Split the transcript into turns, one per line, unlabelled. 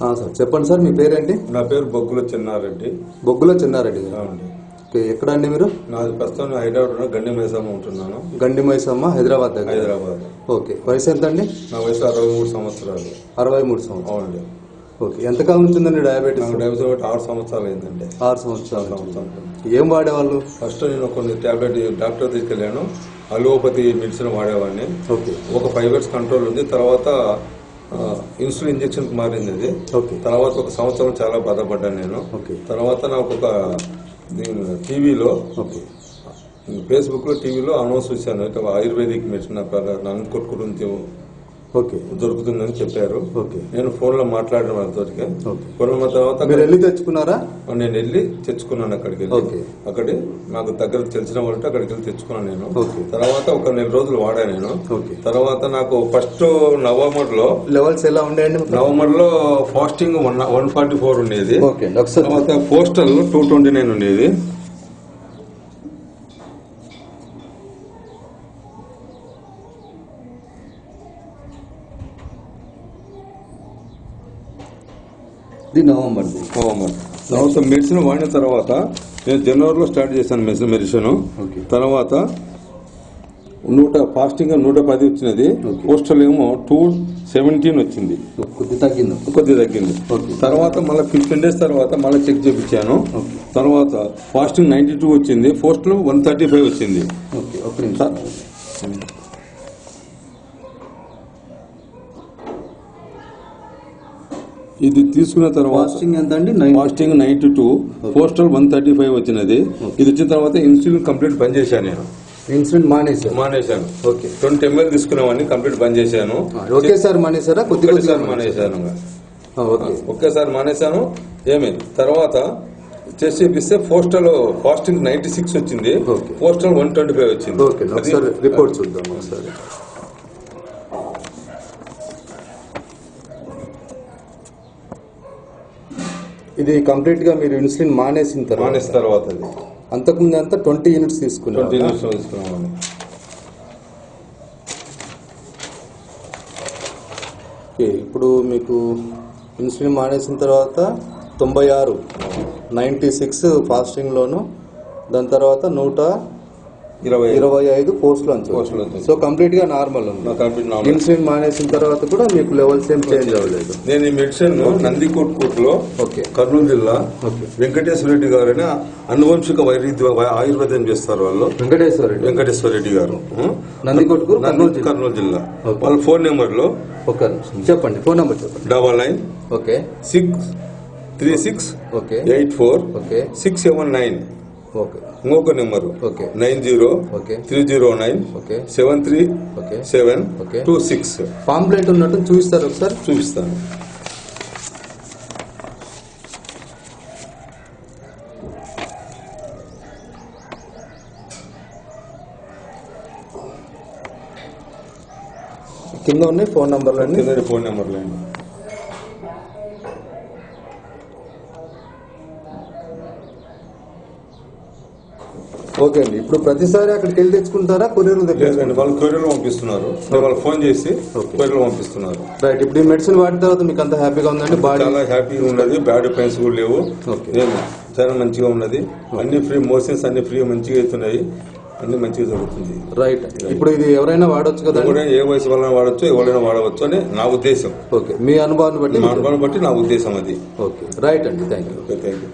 Sir చెప్పండి sir మీ పేరేంటి?
నా పేరు బొగ్గుల చిన్నారెడ్డి.
బొగ్గుల చిన్నారెడ్డి ఓకే ఎక్కడ అండి మీరు?
నాది ప్రస్తుతం హైదరాబాద్ గండి మైసమ్మ ఉంటున్నాను.
గండి మైసమ్మ హైదరాబాద్ దగ్గర.
హైదరాబాద్.
ఓకే వయసు ఎంత అండి
నా వయసు అరవై మూడు సంవత్సరాలు.
అరవై మూడు సంవత్సరాలు.
అవునండి.
ఓకే ఎంతకాలం ఉంటుందండి డయాబెటీస్
డయాబెటీస్ ఒకటి ఆరు సంవత్సరాలు అయిందండి.
ఆరు సంవత్సరాలు.
సంవత్సరాలు.
ఏం వాడేవాళ్ళు?
ఫస్ట్ నేను కొన్ని టాబ్లెట్ డాక్టర్ తీసుకెళ్ళాను అలోపతి మెడిసిన్ వాడేవాడిని.
ఓకే.
ఒక ఫైవ్ ఇయర్స్ కంట్రోల్ ఉంది. తర్వాత ఇన్సులిన్ ఇంజెక్షన్ మారింది అది
ఓకే.
తర్వాత ఒక సంవత్సరం చాలా బాధపడ్డాను నేను.
ఓకే.
తర్వాత నాకు ఒక టీవీలో
ఓకే.
ఫేస్బుక్లో టీవీలో అనౌన్స్ చూశాను. ఆయుర్వేదిక్ మెడిసిన్ నాకు నన్నుకొట్టు గురించి
ఓకే.
దొరుకుతుందని చెప్పారు.
ఓకే.
నేను ఫోన్లో మాట్లాడిన వాళ్ళతో ఫోన్ తర్వాత
మీరు వెళ్ళి తెచ్చుకున్నారా?
నేను వెళ్ళి తెచ్చుకున్నాను అక్కడికి వెళ్ళి.
ఓకే.
అక్కడి నాకు దగ్గర తెలిసిన వాళ్ళతో అక్కడికి వెళ్ళి తెచ్చుకున్నాను నేను. తర్వాత ఒక నెల రోజులు వాడా నేను.
ఓకే.
తర్వాత నాకు ఫస్ట్ నవంబర్లో
లెవెల్స్ ఎలా ఉండేయండి?
నవంబర్లో fasting one one forty four ఉండేది. తర్వాత పోస్టల్ టూ ట్వంటీ నైన్ ఉండేది.
ఇది నవంబర్
నవంబర్. తర్వాత మెడిసిన్ వాడిన తర్వాత నేను జనవరిలో స్టార్ట్ చేశాను మెడిసిన్ మెడిసిన్
ఓకే.
తర్వాత నూట ఫాస్టింగ్ నూట పది వచ్చినది. పోస్టల్ ఏమో టూ సెవెంటీన్ వచ్చింది.
కొద్ది తగ్గింది.
కొద్ది తగ్గింది.
ఓకే.
తర్వాత మళ్ళీ ఫిఫ్టీన్ డేస్ తర్వాత మళ్ళీ చెక్ చేయించాను. తర్వాత ఫాస్టింగ్ నైన్టీ టూ వచ్చింది. పోస్టల్ వన్ థర్టీ ఫైవ్ వచ్చింది.
ఓకే ఒక నిమిషం
ఇది తీసుకున్న తర్వాత
ఫాస్టింగ్ ఎంత అండి nine
fasting ninety two postal one thirty five వచ్చినది ఇది వచ్చిన తర్వాత ఇన్సులిన్ కంప్లీట్ బంద్ చేశాను నేను.
ఇన్సులిన్ మానేశారు.
మానేశాను.
ఓకే
ట్వంటీ ఎంఎల్ తీసుకునేవాడిని కంప్లీట్ బంద్ చేశాను
ఒకేసారి మానేశారా? కొద్ది కొద్దిగా
మానేశాను ఒకేసారి మానేశాను ఏమి తర్వాత చేసి ఇప్పిస్తే పోస్టల్ ఫాస్టింగ్ నైన్టీ సిక్స్ వచ్చింది. పోస్టల్ వన్ ట్వంటీ ఫైవ్ వచ్చింది.
రిపోర్ట్ చూద్దాం ఒకసారి. ఇది కంప్లీట్గా మీరు ఇన్సులిన్ మానేసిన తర్వాత.
మానేసిన తర్వాత అది.
అంతకుముందు అంతా ట్వంటీ యూనిట్స్
ట్వంటీ
తీసుకున్నారు
నిమిషం తీసుకున్నామని
ఓకే ఇప్పుడు మీకు ఇన్సులిన్ మానేసిన తర్వాత తొంభై ఆరు నైంటీ సిక్స్ ఫాస్టింగ్లోను దాని తర్వాత నూట
ఇరవై
ఇరవై ఐదు పోస్టులు. సో కంప్లీట్గా నార్మల్ ఉంది. ఇన్సులిన్ మానేసిన తర్వాత కూడా మీకు లెవెల్స్ ఏం చేంజ్ అవ్వలేదు.
నేను ఈ మెడిసిన్ నందికోట్ కోట్లో
ఓకే.
కర్నూలు జిల్లా
ఓకే.
వెంకటేశ్వర రెడ్డి గారని అనువంశిక వైద్య ఆయుర్వేదం చేస్తారు వాళ్ళు.
వెంకటేశ్వర రెడ్డి.
వెంకటేశ్వర రెడ్డి గారు. ఉం?
నందికొట్కు కర్నూలు జిల్లా.
కర్నూలు జిల్లా. వాళ్ళ ఫోన్
నెంబర్లో చెప్పండి. ఫోన్ నెంబర్ చెప్పండి.
Double nine
okay.
Six three six
okay.
Eight four
okay.
Six seven nine. ఇంకొక number.
Okay.
Nine zero
okay.
Three zero nine
okay.
Seven three
okay.
Seven
okay.
Two six.
Pamphlet ఉన్నట్టు చూపిస్తారు ఒకసారి.
చూపిస్తాను.
కింద ఉన్నాయి phone నంబర్లు
కింద phone నెంబర్లు అండి.
ఓకే అండి. ఇప్పుడు ప్రతిసారి అక్కడికి వెళ్ళి తెచ్చుకుంటారా? కొరియర్
లేదండి వాళ్ళు కొరియర్లో పంపిస్తున్నారు. నేను వాళ్ళు ఫోన్ చేసి. కొరియర్లో పంపిస్తున్నారు.
రైట్. ఇప్పుడు ఈ మెడిసిన్ వాడిన తర్వాత మీకు అంత హ్యాపీగా ఉందండి? బాడీ
చాలా హ్యాపీగా ఉన్నది. బ్యాడ్ పెయిన్స్ కూడా లేవు. చాలా మంచిగా ఉన్నది. అన్ని ఫ్రీ మోషన్స్ అన్ని ఫ్రీ మంచిగా అవుతున్నాయి. అన్ని మంచిగా జరుగుతుంది.
రైట్. ఇప్పుడు ఇది ఎవరైనా వాడొచ్చు
ఎవరైనా ఏ వయసు వాళ్ళని వాడచ్చు ఎవరైనా వాడవచ్చు అని నా ఉద్దేశం.
ఓకే. మీ అనుభవాన్ని బట్టి
మా అనుభవం బట్టి నా ఉద్దేశం అది.
ఓకే. రైట్ అండి. Thank you
okay thank you